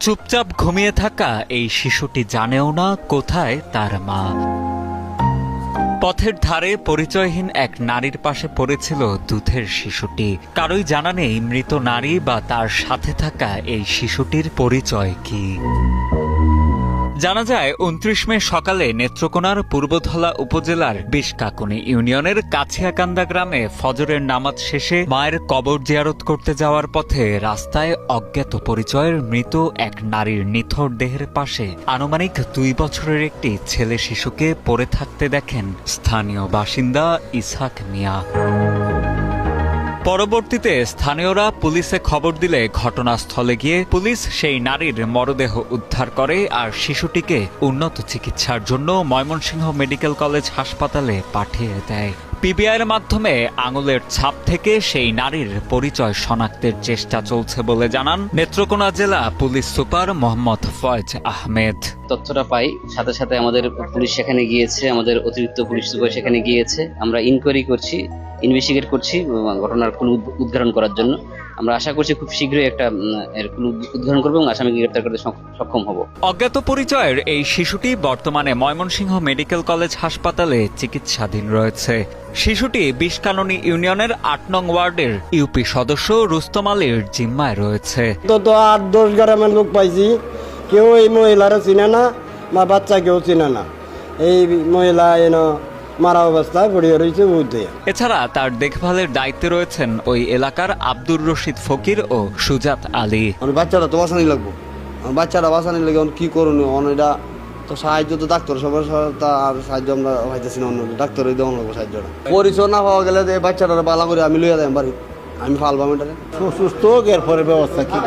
চুপচাপ ঘুমিয়ে থাকা এই শিশুটি জানেও না কোথায় তার মা। পথের ধারে পরিচয়হীন এক নারীর পাশে পড়েছিল দুধের শিশুটি। কারোই জানা নেই মৃত নারী বা তার সাথে থাকা এই শিশুটির পরিচয় কি। জানা যায়, উনত্রিশ মে সকালে নেত্রকোনার পূর্বধলা উপজেলার বিশকাকুনি ইউনিয়নের কাছিয়াকান্দা গ্রামে ফজরের নামাজ শেষে মায়ের কবর জিয়ারত করতে যাওয়ার পথে রাস্তায় অজ্ঞাত পরিচয়ের মৃত এক নারীর নিথর দেহের পাশে আনুমানিক দুই বছরের একটি ছেলে শিশুকে পড়ে থাকতে দেখেন স্থানীয় বাসিন্দা ইসাক মিয়া। পরবর্তীতে স্থানীয়রা পুলিশে খবর দিলে ঘটনাস্থলে গিয়ে পুলিশ সেই নারীর মরদেহ উদ্ধার করে আর শিশুটিকে উন্নত চিকিৎসার জন্য ময়মনসিংহ মেডিকেল কলেজ হাসপাতালে পাঠিয়ে দেয়। পিবিআইয়ের মাধ্যমে আঙুলের ছাপ থেকে সেই নারীর পরিচয় শনাক্তের চেষ্টা চলছে বলে জানান নেত্রকোনা জেলা পুলিশ সুপার মোহাম্মদ ফয়েজ আহমেদ। তথ্যটা পাই, সাথে সাথে আমাদের পুলিশ সেখানে গিয়েছে, আমাদের অতিরিক্ত পুলিশ সুপার সেখানে গিয়েছে। আমরা ইনকোয়ারি করছি ইনভেস্টিগেট করছি ঘটনার ক্লু উদ্ঘাটন করার জন্য। আমরা আশা করছি খুব শীঘ্রই একটা এর ক্লু উদ্ঘাটন করব এবং আসামিকে গ্রেপ্তার করতে সক্ষম- হব। অজ্ঞাত পরিচয়ের এই শিশুটি বর্তমানে ময়মনসিংহ মেডিকেল কলেজ হাসপাতালে চিকিৎসাধীন রয়েছে। শিশুটি বিষকাননী ইউনিয়নের আট নং ওয়ার্ডের ইউপি সদস্য রুস্তম আলীর জিম্মায় রয়েছে। তো আট দশ গ্রামের লোক পাইছি। কেউ এই মহিলারা চিনে না বা বাচ্চা কেউ চিনে না। এই মহিলা এন মারা অবস্থায় পড়িয়ে রয়েছে বুঝতে এছাড়া তার দেখভালের দায়িত্বে রয়েছেন ওই এলাকার আব্দুর রশিদ ফকির ও সুজাত আলী। বাচ্চাটা তো বাঁচানি লাগবো। আর বাচ্চাটা বাঁচানি লাগে কি করুন অনেকটা তো সাহায্য তো ডাক্তার সবার আর সাহায্য আমরা পাইতেছি না অন্য ডাক্তারই দেওয়া লাগবো সাহায্যটা। পরিচয় না পাওয়া গেলে যে বাচ্চাটা বালা করে আমি লইয়া দেয় বাড়ি। আমি ফালবাম এটারে সুস্থ হোক এরপরে ব্যবস্থা কি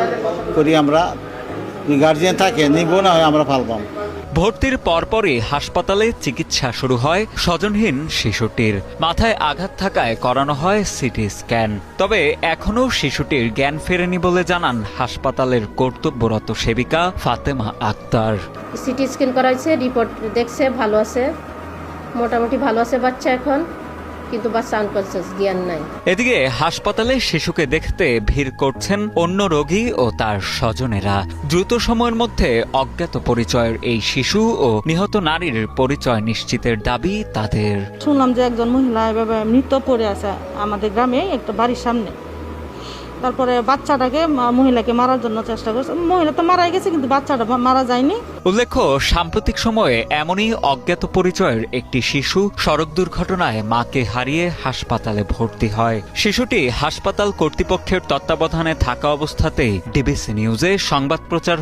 করি আমরা? গার্জিয়ান থাকে নিব না হয় আমরা ফালবাম। ভর্তির পরপরই হাসপাতালে চিকিৎসা শুরু হয় স্বজনহীন শিশুটির। মাথায় আঘাত থাকায় করানো হয় সিটি স্ক্যান। তবে এখনও শিশুটির জ্ঞান ফেরেনি বলে জানান হাসপাতালের কর্তব্যরত সেবিকা ফাতেমা আক্তার। সিটি স্ক্যান করা হয়েছে রিপোর্ট দেখছে, ভালো আছে, মোটামুটি ভালো আছে বাচ্চা এখন। কিন্তু বাচ্চা আনকনসিয়াস জ্ঞান নাই। এদিকে হাসপাতালে শিশুকে দেখতে ভিড় করছেন অন্য রোগী ও তার স্বজনেরা। দ্রুত সময়ের মধ্যে অজ্ঞাত পরিচয়ের এই শিশু ও নিহত নারীর পরিচয় নিশ্চিতের দাবি তাদের। শুনলাম যে একজন মহিলা এভাবে মৃত পড়ে আছে আমাদের গ্রামে একটা বাড়ির সামনে। তারপরে বাচ্চাটাকে মহিলাকে মারার জন্য চেষ্টা করছে। মহিলা তো মারাই গেছে, কিন্তু বাচ্চাটা মারা যায়নি। উল্লেখ্য, সাম্প্রতিক সময়ে এমনই অজ্ঞাত পরিচয়ের একটি শিশু সড়ক দুর্ঘটনায় মাকে হারিয়ে হাসপাতালে ভর্তি হয়। শিশুটি হাসপাতাল কর্তৃপক্ষের তত্ত্বাবধানে থাকা অবস্থাতেই ডিবিসি নিউজে সংবাদ প্রচার